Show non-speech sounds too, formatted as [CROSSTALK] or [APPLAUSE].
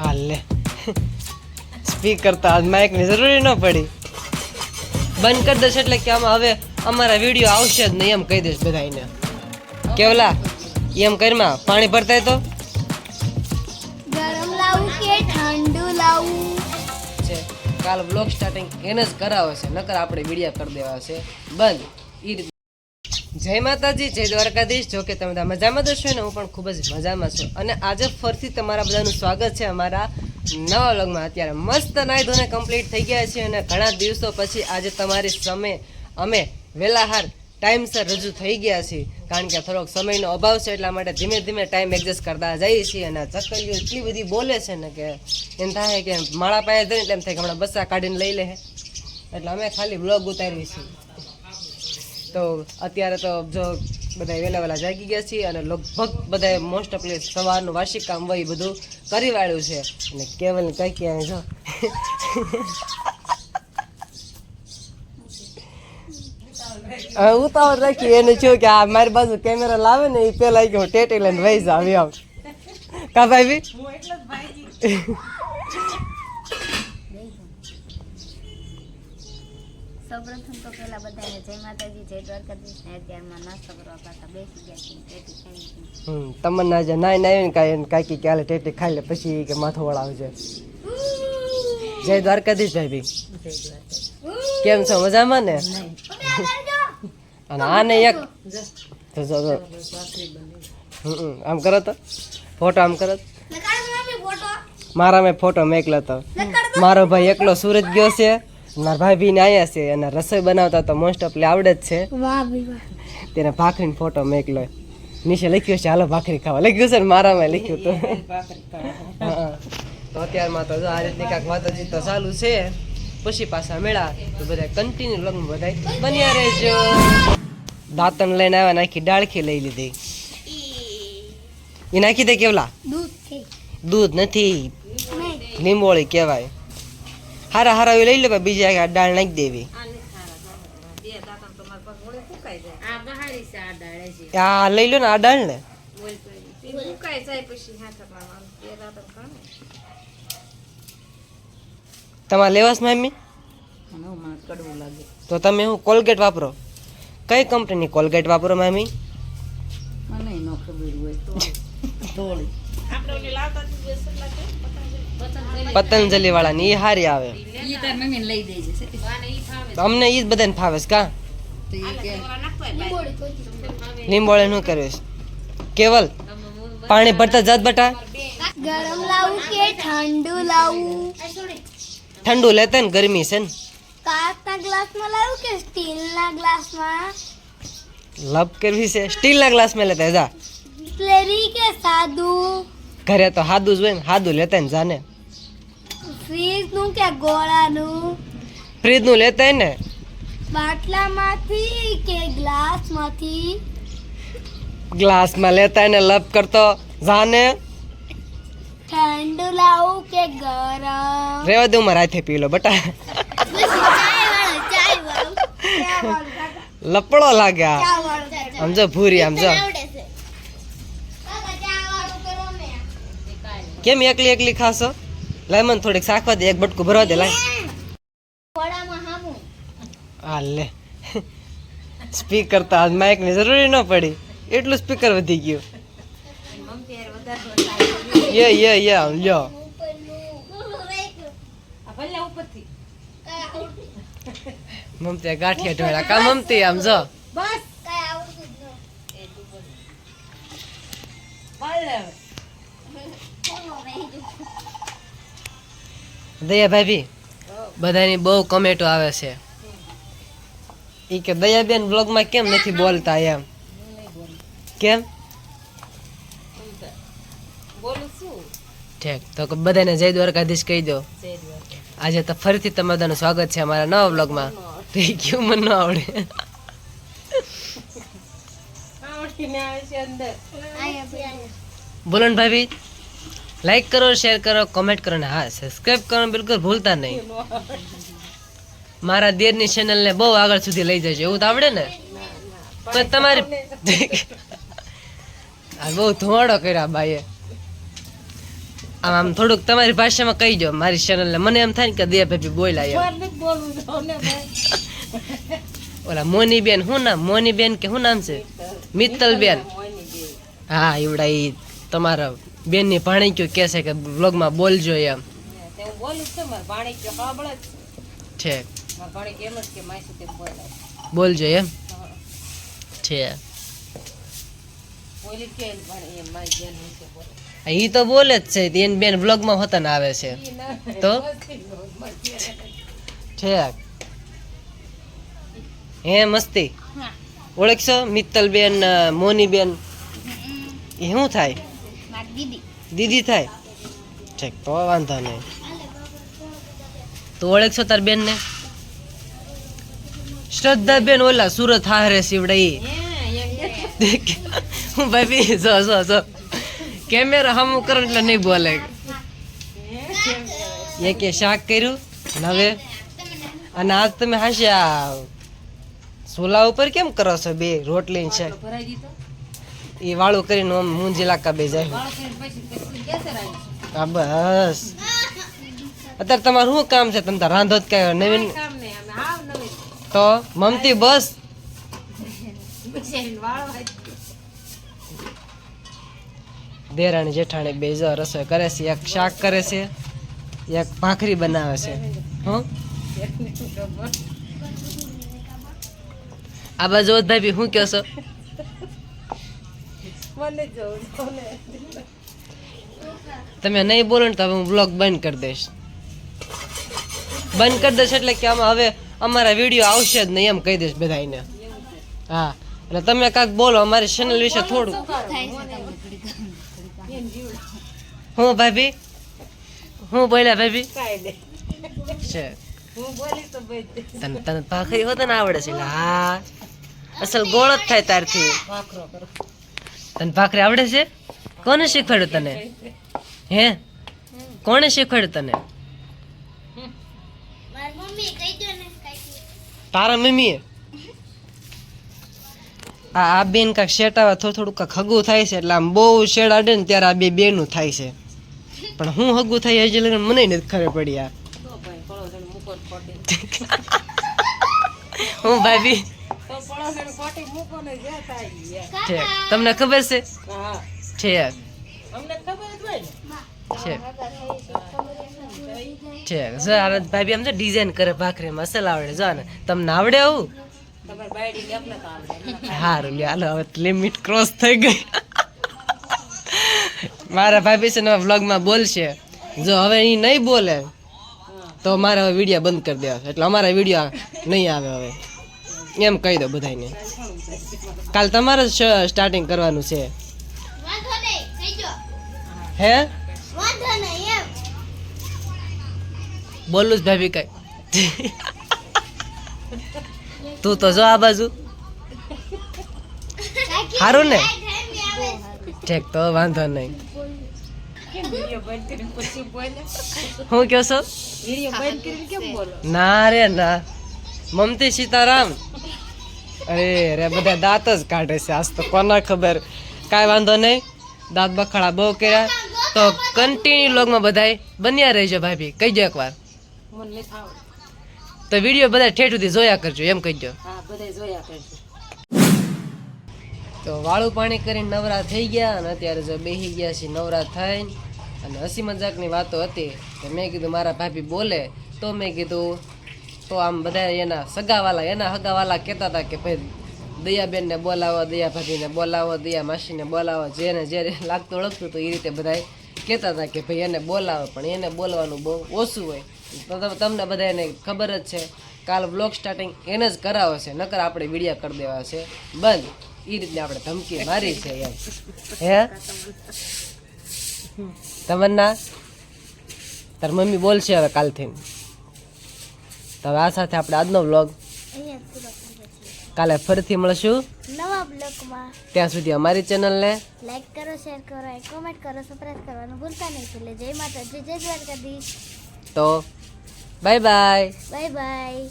હાલ લે. સ્પીકર તો આજ માઇકની જરૂરી ન પડી. બંધ કરી દઈશ એટલે કે આમાં હવે અમારા વીડિયો આવશે જ નહીં એમ કહી દઈશ બધાને કેવલા? એમ કરીમાં પાણી ભરતાય તો? ગરમ લાવું કે ઠંડુ લાવું? છે. કાલ બ્લોગ સ્ટાર્ટિંગ એને જ કરાવે છે નકર આપણે વિડીયા કરી દેવા છે. બંધ. એ જય માતાજી, જય દ્વારકાધીશ. જો કે તમે બધા મજામાં છો ને, હું પણ ખૂબ જ મજામાં છું. અને આજે ફરીથી તમારા બધાનું સ્વાગત છે અમારા નવા વ્લોગમાં. અત્યારે મસ્ત નાઈ ધોને કમ્પ્લીટ થઈ ગયા છે અને ઘણા દિવસો પછી આજે તમારી સમય અમે વેલાહાર ટાઈમસર રજૂ થઈ ગયા છીએ. કારણ કે થોડોક સમયનો અભાવ છે, એટલા માટે ધીમે ધીમે ટાઈમ એડજસ્ટ કરતા જઈએ છીએ અને ચકલીઓ એટલી બધી બોલે છે ને કે એમ થાય કે માળા પાયા જઈને એટલે એમ થાય કે હમણાં બસ્સા કાઢીને લઈ લે. એટલે અમે ખાલી બ્લોગ ઉતારીએ છીએ. તો અત્યારે તો જો બધા વહેલા વહેલા જાગી ગયા છીએ અને લગભગ બધા મોસ્ટ ઓફલી સવારનું વાર્ષિક કામ હોય એ બધું કરી વાળ્યું છે. અને કેવલ કઈ ક્યાંય જો. ઉતાવળ રાખી, એને શું કે આ મારી બાજુ કેમેરા લાવે ને એ પેલા કે હું ટેટી લઈને વહી જાવ આવ. કા ભાઈ સૌપ્રથમ તો પહેલા બધાને જય માતાજી જય દ્વારકાધીશ. ને અત્યારમાં નાસ્તો કરવા પાછા બેસી ગયા છીએ પેટી ખાઈ છીએ હમ તમન્ના જે નાઈ નાઈ ને કાંઈ કાંઈકી ક્યારે ટેટી ખાઈ લે પછી કે માથું વળાવજે જય દ્વારકાધીશ ભાઈ. બી કેમ છો? મજામાં ને? અને આને એક જો, જો, જો. હમ, હમ. આમ કરો તો. ફોટો આમ કરો. તો. મારા મેં ફોટો મેકલો તો. મારો ભાઈ એકલો સુરત ગયો છે. મારા ભાઈ બી આયા છે અને રસોઈ બનાવતા તો મોસ્ટ ઓફલી આવડે જ છે. વાહ વાહ તેને ભાખરીનો ફોટો મેકલો નીચે લખ્યું છે હાલો ભાખરી ખાવા. લખ્યું છે ને મારામાં લખ્યું તો. તો અત્યારમાં તો આ રીતની કાંઈક વાતચીત તો ચાલુ છે. પછી પાછા મેળા તો બધા કન્ટિન્યુ લગ્ન બધા બન્યા રહેજો. દાંતણ લઈને આવ્યા નાખી ડાળખી લઈ લીધી. એ નાખી દે કેવલા? દૂધ દૂધ નથી. લીંબોળી કહેવાય. હારા હારા એ લઈ લે પણ બીજી દાળ નાખી દેવી. હા લઈ લો ને આ દાળ ને. તમારે લેવાસ મમ્મી તો તમે હું કોલગેટ વાપરો? કઈ કંપનીની કોલગેટ વાપરો મમ્મી પતંજલિ વાળાની એ હારી આવે. તો અમને ઈ જ બધાને ફાવે છે કા? લીંબોળે શું કર્યું છે. કેવલ? પાણી ભરતા જાત બટા? ગરમ લાવું કે ઠંડુ લાવું? ઠંડુ લેતા ને ગરમી છે ને. કાચના ગ્લાસમાં લાવું કે સ્ટીલના ગ્લાસમાં? લપ કરવી છે. સ્ટીલના ગ્લાસમાં લેતા જા. સ્લેરી કે સાદું? ઘરે તો હાદું જ હોય ને. હાદું લેતા ને જાને ફ્રીજનું કે ગોળાનું? ફ્રીજનું લેતા ને. બાટલામાંથી કે ગ્લાસમાંથી? ગ્લાસમાં લેતા ને લપ કરતો જાને. ઠંડુ લાવું કે ગરમ? રેવા દઉં મારા હાથે પી લો બટા. લપડો લાગ્યા સમજો આમ જો ભૂરી આમ જો. કેમ એકલી એકલી ખાશો? લાય મને થોડીક શાખવા દે એક બટકું ભરવા દે લાય. હા લે. સ્પીકર તો આજ માઇકની જરૂરી ન પડી. એટલું સ્પીકર વધી ગયું. યે યે યે આમ લ્યો. મમતી ગાંઠિયા ઢોળા કા મમતી આમ જો. દયા ભાભી બધાની બહુ કમેન્ટો આવે છે. એ કે દયાબેન બ્લોગમાં કેમ નથી બોલતા એમ? કેમ? ઠીક તો બધાને જય દ્વારકાધીશ કહી દો. આજે તો ફરીથી તમારા બધાનું સ્વાગત છે અમારા નવા બ્લોગમાં તો એ કેવું મને ન આવડે? બોલો ને ભાભી. લાઈક કરો શેર કરો કોમેન્ટ કરો ને હા સબસ્ક્રાઈબ કરવાનું બિલકુલ ભૂલતા નહીં. મારા દેરની ચેનલને બહુ આગળ સુધી લઈ જજો એવું તો આવડે ને? પણ તમારી આ બહુ ધોવાડો કર્યા બાઈએ. આમ આમ થોડુંક તમારી ભાષામાં કહી દો મારી ચેનલને મને એમ થાય ને કે દે ભાભી બોલ્યા ઓલા મોની બેન શું નામ? મોની બેન કે શું નામ છે? મિત્તલ બેન હા એવડા એ તમારા બેનની ભાણી કયું કહે છે કે વ્લોગમાં બોલજો એમ. છે બોલજો એમ. છે. એ તો બોલે જ છે એન બેન વ્લોગમાં હોતા ને આવે છે. તો? છે. હે મસ્તી. ઓળખશો મિત્તલ બેન મોની બેન એ શું થાય? દીદી. દીદી થાય? ઠીક તો વાંધો નહીં. તું ઓળખશો તાર બેન ને શ્રદ્ધા બેન ઓલા સુરત હારે શિવડા હું ભાઈ જો જો જો. કેમેરા હમું કરો એટલે નહીં બોલે. એ કે શાક કર્યું નવે હવે? અને આજ તમે હાસ્યા સોલા ઉપર કેમ કરો છો બે રોટલી ને શાક? એ વાળું કરીને આમ મુંજી લાકા બે જાય. હા બસ. અત્યારે તમારું શું કામ છે? તમે રાંધો જ કઈ નવીન તો મમતી બસ. દેરાણી જેઠાણી બે જો રસોઈ કરે છે એક શાક કરે છે એક ભાખરી બનાવે છે. હા? આ બાજુ ભાઈ શું કહો છો? તમે નહીં બોલો ને તો હવે હું બ્લોગ બંધ કરી દઈશ. બંધ કરી દઈશ એટલે કે આમાં હવે અમારા વીડિયો આવશે જ નહીં એમ કહી દઈશ બધાને હા એટલે તમે કાંઈક બોલો અમારી ચેનલ વિશે થોડું. હું ભાભી? હું બોલ્યા ભાભી? છે. તને તને ભાખરી હોત ને આવડે છે. હા અસલ ગોળ જ થાય તારથી. તને ભાખરી આવડે છે? કોને શીખવાડ્યું તને? હે? કોણે શીખવાડ્યું તને? તારા મમ્મીએ? આ આ બેન કાંક શેટાવા થોડું થોડું કાંક હગું થાય છે એટલે આમ બહુ શેડ અડે ને ત્યારે આ બે બેનું થાય છે. પણ હું હગું થાય હજી લગન મને નથી ખબર પડી આ. [LAUGHS] હું ભાભી તમને ખબર છે? ઠેક જો આ ભાભી આમ તો ડિઝાઇન કરે ભાખરીમાં અસલ આવડે. જો ને તમને આવડે આવું? સારું લે હાલો હવે લિમિટ ક્રોસ થઈ ગઈ. મારા ભાભી છે ને વ્લોગમાં બોલશે. જો હવે એ નહીં બોલે તો મારે હવે વીડિયો બંધ કરી દેવા. એટલે અમારા વીડિયો નહીં આવે હવે. એમ કહી દો બધાને કાલ તમારે જ સ્ટાર્ટિંગ કરવાનું છે. હે? વાંધો નહીં એમ. બોલું જ ભાભી કઈ. તું તો જો આ બાજુ. સારું ને? ઠીક તો વાંધો નહીં. હું કહો છો? ના રે ના. મમતી સીતારામ. અરે રે બધા દાંત જ કાઢે છે. આજ તો કોને ખબર? કાંઈ વાંધો નહીં. દાંત બખાડા બહુ કર્યા. તો કન્ટિન્યુ લોગમાં બધાય બન્યા રહેજો ભાભી. કહીજો એકવાર. તો વીડિયો બધા ઠેઠ સુધી જોયા કરજો એમ કહીજો તો વાળું પાણી કરીને નવરા થઈ ગયા અને અત્યારે જો બેસી ગયા છે નવરા થઈને. અને હસી મજાકની વાતો હતી. તો મેં કીધું મારા ભાભી બોલે. તો મેં કીધું તો આમ બધા એના સગાવાલા એના હગાવાલા કહેતા હતા કે ભાઈ દયાબેનને બોલાવો દયા ભાભીને બોલાવો દયા માસીને બોલાવો જેને જે લાગતું ઓળખતું તો એ રીતે બધા કહેતા હતા કે ભાઈ એને બોલાવો પણ એને બોલવાનું બહુ ઓછું હોય. તમને બધાને ખબર જ છે કાલ બ્લોગ સ્ટાર્ટિંગ એને જ કરાવે છે નકર આપણે વિડીયા કરી દેવા છે. બંધ. એ રીતની આપણે ધમકી મારી છે એમ. હે? [LAUGHS] તમન્ના? તાર મમ્મી બોલશે હવે કાલથી. તો આ સાથે આપણે આજનો વ્લોગ કાલે ફરીથી મળશું. નવા બ્લોગમાં ત્યાં સુધી અમારી ચેનલને લાઈક કરો શેર કરો અને કોમેન્ટ કરો સબસ્ક્રાઇબ કરવાનું ભૂલતા નહીં એટલે જય માતાજી જય દ્વારકાધીશ. તો બાય બાય બાય બાય